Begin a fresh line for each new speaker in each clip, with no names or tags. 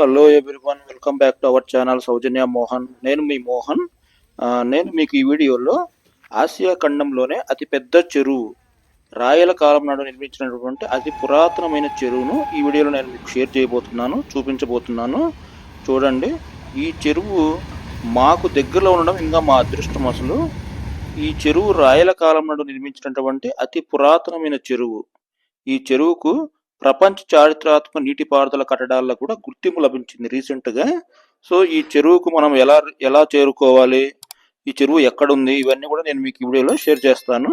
Hello everyone welcome back to our channel Soujanya Mohan నేను మీ మోహన్. నేను మీకు ఈ వీడియోలో ఆసియా ఖండంలోనే అతిపెద్ద చెరువు రాయల కాలం నాడు నిర్మించినటువంటి అతి పురాతనమైన చెరువును ఈ వీడియోలో నేను మీకు షేర్ చేయబోతున్నాను చూపించబోతున్నాను. చూడండి ఈ చెరువు మాకు దగ్గరలో ఉండడం ఇంకా మా అదృష్టం అసలు. ఈ చెరువు రాయల కాలం నాడు నిర్మించినటువంటి అతి పురాతనమైన చెరువు. ఈ చెరువుకు ప్రపంచ చారిత్రాత్మక నీటిపారుదల కట్టడాల్లో కూడా గుర్తింపు లభించింది రీసెంట్గా సో ఈ చెరువుకు మనం ఎలా ఎలా చేరుకోవాలి? ఈ చెరువు ఎక్కడుంది? ఇవన్నీ కూడా నేను మీకు ఈ వీడియోలో షేర్ చేస్తాను.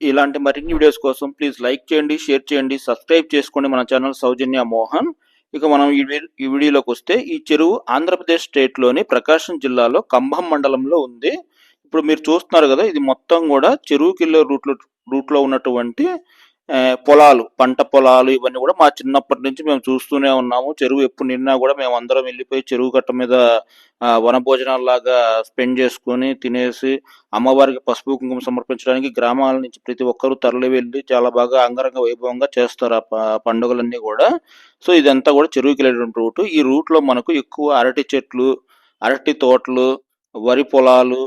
ఇలాంటి మరిన్ని వీడియోస్ కోసం ప్లీజ్ లైక్ చేయండి షేర్ చేయండి సబ్స్క్రైబ్ చేసుకోండి మన ఛానల్ సౌజన్య మోహన్. ఇక మనం ఈ వీడియోలోకి వస్తే ఈ చెరువు ఆంధ్రప్రదేశ్ స్టేట్లోని ప్రకాశం జిల్లాలో కంభం మండలంలో ఉంది. ఇప్పుడు మీరు చూస్తున్నారు కదా ఇది మొత్తం కూడా చెరువుకి వెళ్ళే రూట్లో రూట్లో ఉన్నటువంటి పొలాలు పంట పొలాలు ఇవన్నీ కూడా మా చిన్నప్పటి నుంచి మేము చూస్తూనే ఉన్నాము. చెరువు ఎప్పుడు నిన్నా కూడా మేము అందరం వెళ్ళిపోయి చెరువు కట్ట మీద ఆ, వనభోజనాల్లాగా స్పెండ్ చేసుకొని తినేసి అమ్మవారికి పసుపు కుంకుమ సమర్పించడానికి గ్రామాల నుంచి ప్రతి ఒక్కరూ తరలి వెళ్ళి చాలా బాగా అంగరంగ వైభవంగా చేస్తారు ఆ పండుగలన్నీ కూడా. సో ఇదంతా కూడా చెరువుకి వెళ్ళేటువంటి రూట్. ఈ రూట్లో మనకు ఎక్కువ అరటి చెట్లు అరటి తోటలు వరి పొలాలు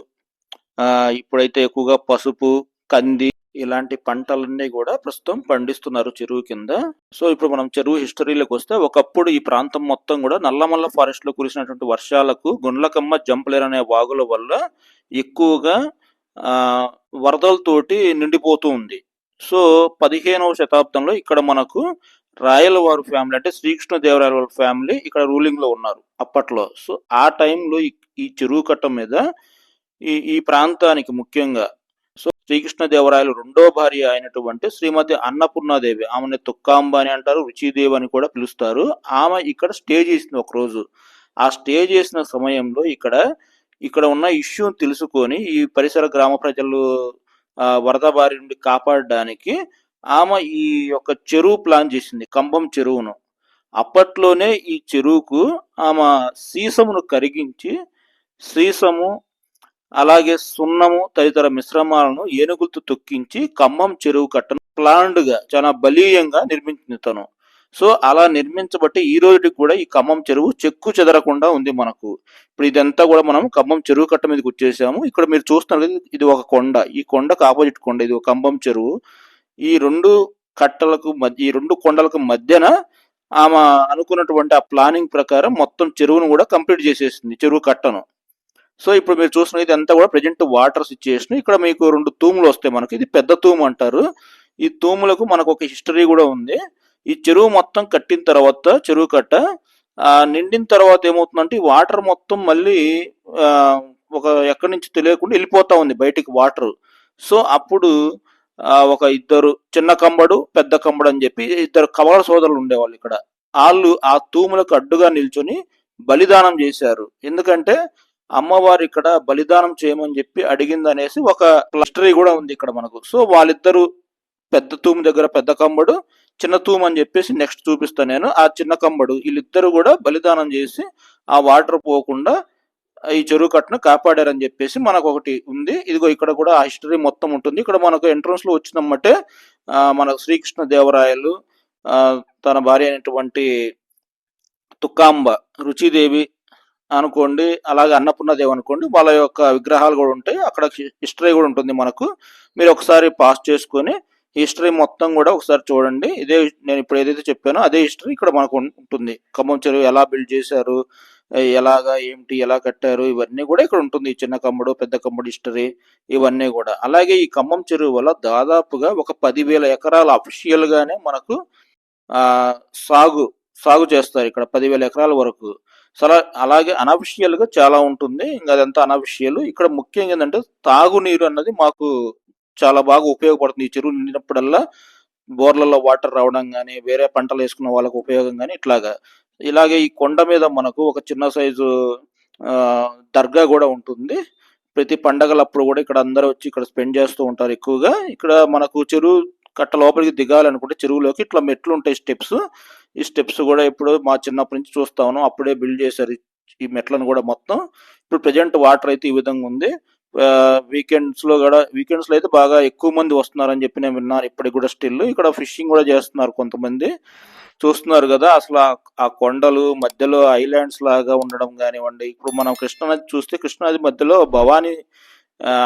ఆ ఇప్పుడైతే ఎక్కువగా పసుపు కంది ఇలాంటి పంటలన్నీ కూడా ప్రస్తుతం పండిస్తున్నారు చెరువు కింద. సో ఇప్పుడు మనం చెరువు హిస్టరీలోకి వస్తే ఒకప్పుడు ఈ ప్రాంతం మొత్తం కూడా నల్లమల్ల ఫారెస్ట్లో కురిసినటువంటి వర్షాలకు గుండ్లకమ్మ జంపలేరు అనే వాగుల వల్ల ఎక్కువగా ఆ వరదలతోటి నిండిపోతూ ఉంది. సో పదిహేనవ శతాబ్దంలో ఇక్కడ మనకు రాయల వారు ఫ్యామిలీ అంటే శ్రీకృష్ణదేవరాయల వారి ఫ్యామిలీ ఇక్కడ రూలింగ్లో ఉన్నారు అప్పట్లో. సో ఆ టైంలో ఈ చెరువు కట్ట మీద ఈ ఈ ప్రాంతానికి ముఖ్యంగా సో శ్రీకృష్ణదేవరాయలు రెండో భార్య అయినటువంటి శ్రీమతి అన్నపూర్ణాదేవి. ఆమెను తుక్కాంబ అని అంటారు రుచిదేవి అని కూడా పిలుస్తారు. ఆమె ఇక్కడ స్టే చేసింది ఒక రోజు ఆ స్టే చేసిన సమయంలో ఇక్కడ ఇక్కడ ఉన్న ఇష్యూ తెలుసుకొని ఈ పరిసర గ్రామ ప్రజలు ఆ, వరద బారి నుండి కాపాడడానికి ఆమె ఈ యొక్క చెరువు ప్లాన్ చేసింది కంబం చెరువును. అప్పట్లోనే ఈ చెరువుకు ఆమె సీసమును కరిగించి సీసము అలాగే సున్నము తదితర మిశ్రమాలను ఏనుగులతో తొక్కించి ఖమ్మం చెరువు కట్టను. ప్లాన్డ్గా చాలా బలీయంగా నిర్మించింది తను. సో అలా నిర్మించబట్టి ఈ రోజుకి కూడా ఈ ఖమ్మం చెరువు చెక్కు చెదరకుండా ఉంది మనకు. ఇప్పుడు ఇదంతా కూడా మనం ఖమ్మం చెరువు కట్ట మీదకి వచ్చేసాము. ఇక్కడ మీరు చూస్తున్నారు కదా, ఇది ఒక కొండ. ఈ కొండకు ఆపోజిట్ కొండ ఇది ఒక ఖమ్మం చెరువు. ఈ రెండు కట్టలకు మధ్య ఈ రెండు కొండలకు మధ్యన ఆమె అనుకున్నటువంటి ఆ ప్లానింగ్ ప్రకారం మొత్తం చెరువును కూడా కంప్లీట్ చేసేసింది చెరువు కట్టను. సో ఇప్పుడు మీరు చూస్తున్న ఇది అంతా కూడా ప్రజెంట్ వాటర్ సిచ్యుయేషన్ ఇక్కడ మీకు రెండు తూములు వస్తాయి మనకి. ఇది పెద్ద తూము అంటారు. ఈ తూములకు మనకు ఒక హిస్టరీ కూడా ఉంది. ఈ చెరువు మొత్తం కట్టిన తర్వాత చెరువు కట్ట ఆ, నిండిన తర్వాత ఏమవుతుందంటే ఈ వాటర్ మొత్తం మళ్ళీ ఆ, ఒక ఎక్కడి నుంచి తెలియకుండా వెళ్ళిపోతా ఉంది బయటికి వాటర్ సో అప్పుడు ఆ, ఒక ఇద్దరు చిన్న కంబడు పెద్ద కంబడు అని చెప్పి ఇద్దరు కవల సోదరులు ఉండేవాళ్ళు ఇక్కడ. వాళ్ళు ఆ తూములకు అడ్డుగా నిల్చొని బలిదానం చేశారు. ఎందుకంటే అమ్మవారు ఇక్కడ బలిదానం చేయమని చెప్పి అడిగింది అనేసి ఒక హిస్టరీ కూడా ఉంది ఇక్కడ మనకు. సో వాళ్ళిద్దరు పెద్ద తూము దగ్గర పెద్ద కంబడు చిన్న తూము అని చెప్పేసి నెక్స్ట్ చూపిస్తాను నేను. ఆ చిన్న కంబడు వీళ్ళిద్దరు కూడా బలిదానం చేసి ఆ వాటర్ పోకుండా ఈ చెరువు కట్టును కాపాడారని చెప్పేసి మనకు ఒకటి ఉంది. ఇదిగో ఇక్కడ కూడా ఆ హిస్టరీ మొత్తం ఉంటుంది. ఇక్కడ మనకు ఎంట్రన్స్లో వచ్చినమ్మంటే ఆ, మన శ్రీకృష్ణ దేవరాయలు ఆ, తన భార్య అయినటువంటి తుక్కాంబ రుచిదేవి అనుకోండి అలాగే అన్నపూర్ణదేవి అనుకోండి వాళ్ళ యొక్క విగ్రహాలు కూడా ఉంటాయి. అక్కడ హిస్టరీ కూడా ఉంటుంది మనకు. మీరు ఒకసారి పాస్ చేసుకొని హిస్టరీ మొత్తం కూడా ఒకసారి చూడండి. ఇదే నేను ఇప్పుడు ఏదైతే చెప్పానో అదే హిస్టరీ ఇక్కడ మనకు ఉంటుంది. ఖమ్మం చెరువు ఎలా బిల్డ్ చేశారు ఎలాగా ఏంటి ఎలా కట్టారు ఇవన్నీ కూడా ఇక్కడ ఉంటుంది. ఈ చిన్న కమ్మడు పెద్ద కమ్మడు హిస్టరీ ఇవన్నీ కూడా. అలాగే ఈ ఖమ్మం చెరువు వల్ల దాదాపుగా ఒక పదివేల ఎకరాల అఫీషియల్గానే మనకు సాగు సాగు చేస్తారు ఇక్కడ పదివేల ఎకరాల వరకు. సలా అలాగే అనఫిషియల్ చాలా ఉంటుంది. ఇంకా అదంతా అనఫిషియల్ ఇక్కడ ముఖ్యంగా ఏంటంటే తాగునీరు అన్నది మాకు చాలా బాగా ఉపయోగపడుతుంది. ఈ చెరువు నిండినప్పుడల్లా బోర్లలో వాటర్ రావడం కానీ వేరే పంటలు వేసుకున్న వాళ్ళకు ఉపయోగం కానీ ఇట్లాగా. ఇలాగే ఈ కొండ మీద మనకు ఒక చిన్న సైజు దర్గా కూడా ఉంటుంది. ప్రతి పండగలప్పుడు కూడా ఇక్కడ అందరూ వచ్చి ఇక్కడ స్పెండ్ చేస్తూ ఉంటారు ఎక్కువగా. ఇక్కడ మనకు చెరువు కట్ట లోపలికి దిగాలనుకుంటే చెరువులోకి ఇట్లా మెట్లు ఉంటాయి స్టెప్స్. ఈ స్టెప్స్ కూడా ఇప్పుడు మా చిన్నప్పటి నుంచి చూస్తా ఉన్నాం. అప్పుడే బిల్డ్ చేశారు ఈ- మెట్లను కూడా మొత్తం. ఇప్పుడు ప్రజెంట్ వాటర్ అయితే ఈ విధంగా ఉంది. వీకెండ్స్లో కూడా వీకెండ్స్లో అయితే బాగా ఎక్కువ మంది వస్తున్నారని చెప్పి నేను విన్నాను ఇప్పటికి కూడా స్టిల్ ఇక్కడ ఫిషింగ్ కూడా చేస్తున్నారు కొంతమంది. చూస్తున్నారు కదా అసలు ఆ- కొండలు మధ్యలో ఐలాండ్స్ లాగా ఉండడం కానివ్వండి. ఇప్పుడు మనం కృష్ణానది చూస్తే కృష్ణానది మధ్యలో భవానీ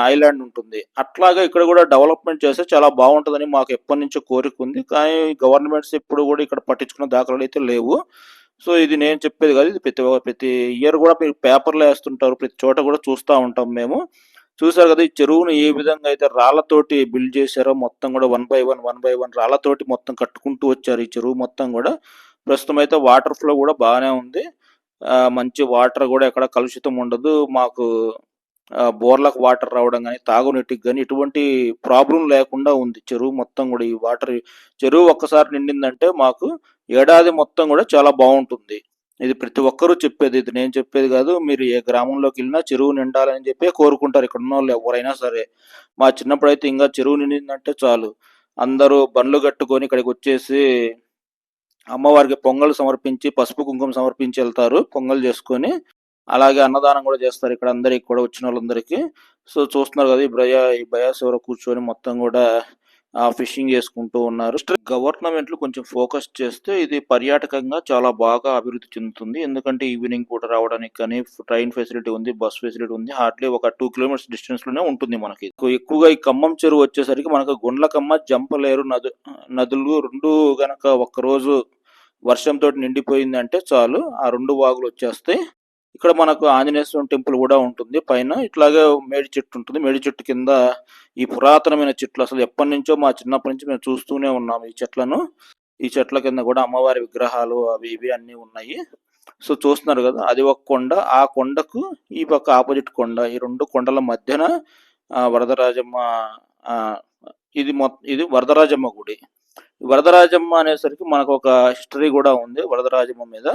ఐలాండ్ ఉంటుంది. అట్లాగా ఇక్కడ కూడా డెవలప్మెంట్ చేస్తే చాలా బాగుంటుందని మాకు ఎప్పటి నుంచో కోరిక ఉంది. కానీ గవర్నమెంట్స్ ఎప్పుడు కూడా ఇక్కడ పట్టించుకున్న దాఖలాలు అయితే లేవు. సో ఇది నేను చెప్పేది కాదు ఇది ప్రతి ప్రతి ఇయర్ కూడా మీరు పేపర్లో వేస్తుంటారు. ప్రతి చోట కూడా చూస్తూ ఉంటాం మేము. చూసారు కదా ఈ చెరువును ఏ విధంగా అయితే రాళ్ళతోటి బిల్డ్ చేశారో మొత్తం కూడా one by one one by one రాళ్ళతోటి మొత్తం కట్టుకుంటూ వచ్చారు ఈ చెరువు మొత్తం కూడా. ప్రస్తుతం అయితే వాటర్ ఫ్లో కూడా బాగానే ఉంది. ఆ, మంచి వాటర్ కూడా ఎక్కడ కలుషితం ఉండదు. మాకు బోర్లకు వాటర్ రావడం కానీ తాగునీటికి కానీ ఎటువంటి ప్రాబ్లం లేకుండా ఉంది. చెరువు మొత్తం కూడా ఈ వాటర్ చెరువు ఒక్కసారి నిండిందంటే మాకు ఏడాది మొత్తం కూడా చాలా బాగుంటుంది. ఇది ప్రతి ఒక్కరూ చెప్పేది ఇది నేను చెప్పేది కాదు. మీరు ఏ గ్రామంలోకి వెళ్ళినా చెరువు నిండాలని చెప్పి కోరుకుంటారు. ఇక్కడ ఉన్న వాళ్ళు ఎవరైనా సరే. మా చిన్నప్పుడు అయితే ఇంకా చెరువు నిండిందంటే చాలు. అందరూ బండ్లు కట్టుకొని ఇక్కడికి వచ్చేసి అమ్మవారికి పొంగల్ సమర్పించి పసుపు కుంకుమ సమర్పించి వెళ్తారు. పొంగల్ చేసుకొని అలాగే అన్నదానం కూడా చేస్తారు. ఇక్కడ అందరికి కూడా వచ్చిన వాళ్ళందరికీ. సో చూస్తున్నారు కదా ఈ భయ ఈ భయాశివర కూర్చొని మొత్తం కూడా ఫిషింగ్ చేసుకుంటూ ఉన్నారు. గవర్నమెంట్లు కొంచెం ఫోకస్ చేస్తే ఇది పర్యాటకంగా చాలా బాగా అభివృద్ధి చెందుతుంది. ఎందుకంటే ఈవినింగ్ పూట రావడానికి కానీ ట్రైన్ ఫెసిలిటీ ఉంది బస్ ఫెసిలిటీ ఉంది హార్డ్లీ ఒక టూ కిలోమీటర్స్ డిస్టెన్స్లోనే ఉంటుంది మనకి. ఎక్కువగా ఈ ఖమ్మం చెరువు వచ్చేసరికి మనకు గుండ్లకమ్మ జంపలేరు నదు నదులు రెండు గనక ఒక్క రోజు వర్షంతో నిండిపోయింది అంటే చాలు. ఆ రెండు వాగులు వచ్చేస్తాయి. ఇక్కడ మనకు ఆంజనేయ స్వామి టెంపుల్ కూడా ఉంటుంది. పైన ఇట్లాగే మేడి చెట్టు ఉంటుంది. మేడి చెట్టు కింద ఈ పురాతనమైన చెట్లు అసలు ఎప్పటి నుంచో మా చిన్నప్పటి నుంచి మేము చూస్తూనే ఉన్నాం ఈ చెట్లను. ఈ చెట్ల కింద కూడా అమ్మవారి విగ్రహాలు అవి ఇవి అన్ని ఉన్నాయి. సో చూస్తున్నారు కదా అది ఒక కొండ. ఆ కొండకు ఈ పక్క ఆపోజిట్ కొండ. ఈ రెండు కొండల మధ్యన ఆ, వరదరాజమ్మ ఆ, ఇది మొత్తం ఇది వరదరాజమ్మ గుడి. వరదరాజమ్మ అనేసరికి మనకు ఒక హిస్టరీ కూడా ఉంది వరదరాజమ్మ మీద.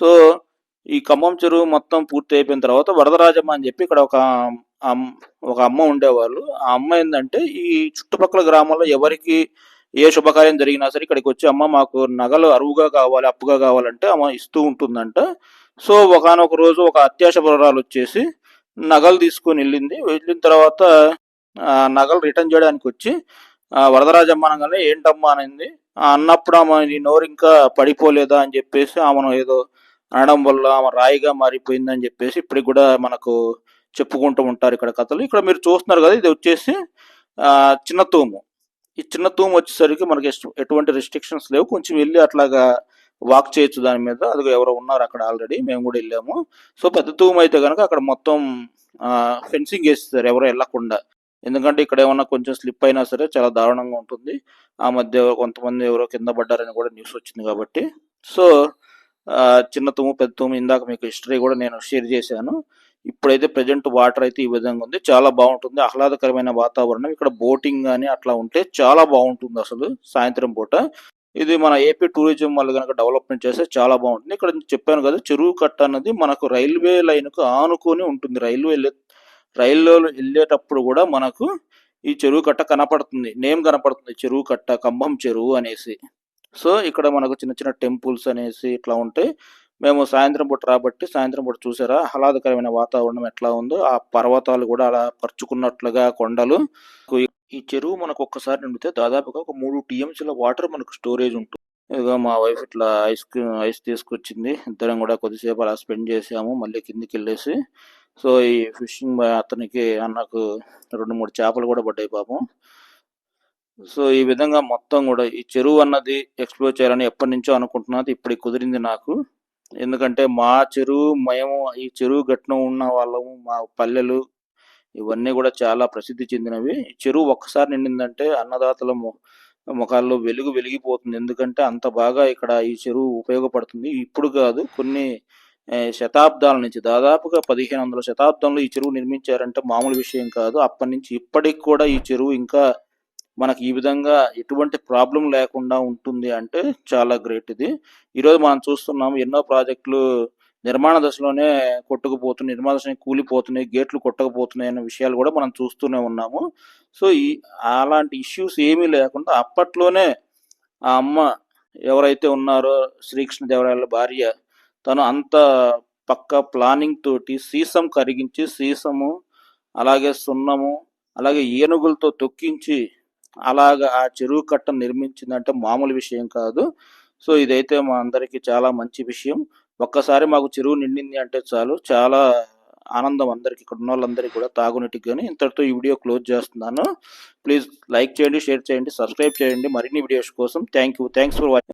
సో ఈ ఖమ్మం చెరువు మొత్తం పూర్తి అయిపోయిన తర్వాత వరదరాజమ్మ అని చెప్పి ఇక్కడ ఒక అమ్- ఒక అమ్మ ఉండేవాళ్ళు. ఆ అమ్మ ఏంటంటే ఈ చుట్టుపక్కల గ్రామాల్లో ఎవరికి ఏ శుభకార్యం జరిగినా సరే ఇక్కడికి వచ్చి అమ్మ మాకు నగలు అరువుగా కావాలి అప్పుగా కావాలంటే అమ్మ ఇస్తూ ఉంటుందంట. సో ఒకనొక రోజు ఒక అత్యాశ పురాలు వచ్చేసి నగలు తీసుకొని వెళ్ళింది. వెళ్ళిన తర్వాత ఆ నగలు రిటర్న్ చేయడానికి వచ్చి ఆ వరదరాజమ్మ అనగానే ఏంటమ్మా అనింది. ఆ అన్నప్పుడు ఆమె నీ నోరు ఇంకా పడిపోలేదా అని చెప్పేసి ఆమెను ఏదో అనడం వల్ల ఆమె రాయిగా మారిపోయిందని చెప్పేసి ఇప్పటికి కూడా మనకు చెప్పుకుంటూ ఉంటారు ఇక్కడ కథలు. ఇక్కడ మీరు చూస్తున్నారు కదా ఇది వచ్చేసి చిన్న తూము. ఈ చిన్న తూము వచ్చేసరికి మనకి ఎటువంటి రెస్ట్రిక్షన్స్ లేవు. కొంచెం వెళ్ళి అట్లాగా వాక్ చేయొచ్చు దాని మీద. అది ఎవరో ఉన్నారు అక్కడ ఆల్రెడీ మేము కూడా వెళ్ళాము. సో పెద్ద తూము అయితే కనుక అక్కడ మొత్తం ఫెన్సింగ్ వేస్తారు ఎవరో వెళ్ళకుండా. ఎందుకంటే ఇక్కడ ఏమన్నా కొంచెం స్లిప్ అయినా సరే చాలా దారుణంగా ఉంటుంది. ఆ మధ్య కొంతమంది ఎవరో కింద పడ్డారని కూడా న్యూస్ వచ్చింది కాబట్టి. సో చిన్న తుమ్ము పెద్ద తుమ్ము ఇందాక మీకు హిస్టరీ కూడా నేను షేర్ చేశాను. ఇప్పుడైతే ప్రజెంట్ వాటర్ అయితే ఈ విధంగా ఉంది. చాలా బాగుంటుంది. ఆహ్లాదకరమైన వాతావరణం. ఇక్కడ బోటింగ్ కానీ అట్లా ఉంటే చాలా బాగుంటుంది అసలు సాయంత్రం పూట. ఇది మన ఏపీ టూరిజం వాళ్ళు కనుక డెవలప్మెంట్ చేస్తే చాలా బాగుంటుంది. ఇక్కడ చెప్పాను కదా చెరువు కట్ట అన్నది మనకు రైల్వే లైన్కు ఆనుకొని ఉంటుంది. రైల్వే వెళ్ళే రైల్లో వెళ్ళేటప్పుడు కూడా మనకు ఈ చెరువు కట్ట కనపడుతుంది. నేమ్ కనపడుతుంది. చెరువు కట్ట కంబం చెరువు అనేసి. సో ఇక్కడ మనకు చిన్న చిన్న టెంపుల్స్ అనేసి ఇట్లా ఉంటాయి. మేము సాయంత్రం పూట రాబట్టి సాయంత్రం పూట చూసారా? ఆహ్లాదకరమైన వాతావరణం ఎట్లా ఉందో ఆ పర్వతాలు కూడా అలా పరుచుకున్నట్లుగా కొండలు. ఈ- చెరువు మనకు ఒక్కసారి నిండితే దాదాపుగా ఒక మూడు టీఎంసీల వాటర్ మనకు స్టోరేజ్ ఉంటుంది. ఇదిగో మా వైఫ్ ఇట్లా ఐస్ క్రీమ్ ఐస్ తీసుకొచ్చింది. ఇద్దరం కూడా కొద్దిసేపు అలా స్పెండ్ చేసాము మళ్ళీ కిందికి వెళ్ళేసి. సో ఈ ఫిషింగ్ అతనికి అన్నకు రెండు మూడు చేపలు కూడా పడ్డాయి పాపం. సో ఈ విధంగా మొత్తం కూడా ఈ చెరువు అన్నది ఎక్స్ప్లోర్ చేయాలని ఎప్పటి నుంచో అనుకుంటున్నది ఇప్పుడు కుదిరింది నాకు. ఎందుకంటే మా చెరువు మేము ఈ చెరువు గట్టున ఉన్న వాళ్ళము మా పల్లెలు ఇవన్నీ కూడా చాలా ప్రసిద్ధి చెందినవి. ఈ చెరువు ఒక్కసారి నిండిందంటే అన్నదాతల ముఖాల్లో వెలుగు వెలిగిపోతుంది. ఎందుకంటే అంత బాగా ఇక్కడ ఈ చెరువు ఉపయోగపడుతుంది. ఇప్పుడు కాదు కొన్ని శతాబ్దాల నుంచి దాదాపుగా పదిహేను వందల శతాబ్దంలో ఈ చెరువు నిర్మించారంటే మామూలు విషయం కాదు. అప్పటి నుంచి ఇప్పటికి కూడా ఈ చెరువు ఇంకా మనకి ఈ విధంగా ఎటువంటి ప్రాబ్లం లేకుండా ఉంటుంది అంటే చాలా గ్రేట్ ఇది. ఈరోజు మనం చూస్తున్నాం ఎన్నో ప్రాజెక్టులు నిర్మాణ దశలోనే కొట్టుకుపోతున్నాయి నిర్మాణ దశలోనే కూలిపోతున్నాయి గేట్లు కొట్టకపోతున్నాయి అనే విషయాలు కూడా మనం చూస్తూనే ఉన్నాము. సో ఈ అలాంటి ఇష్యూస్ ఏమీ లేకుండా అప్పట్లోనే ఆ అమ్మ ఎవరైతే ఉన్నారో శ్రీకృష్ణదేవరాయల భార్య తను అంత పక్క ప్లానింగ్ తోటి సీసం కరిగించి సీసము అలాగే సున్నము అలాగే ఏనుగులతో తొక్కించి అలాగ ఆ చెరువు కట్ట నిర్మించిందంటే మామూలు విషయం కాదు. సో ఇదైతే మా అందరికీ చాలా మంచి విషయం. ఒక్కసారి మాకు చెరువు నిండింది అంటే చాలు. చాలా ఆనందం అందరికి ఇక్కడ ఉన్న వాళ్ళందరికీ కూడా తాగునీటికి కానీ ఇంతటితో ఈ వీడియో క్లోజ్ చేస్తున్నాను. ప్లీజ్ లైక్ చేయండి షేర్ చేయండి సబ్స్క్రైబ్ చేయండి. మరిన్ని వీడియోస్ కోసం thank you thanks for watching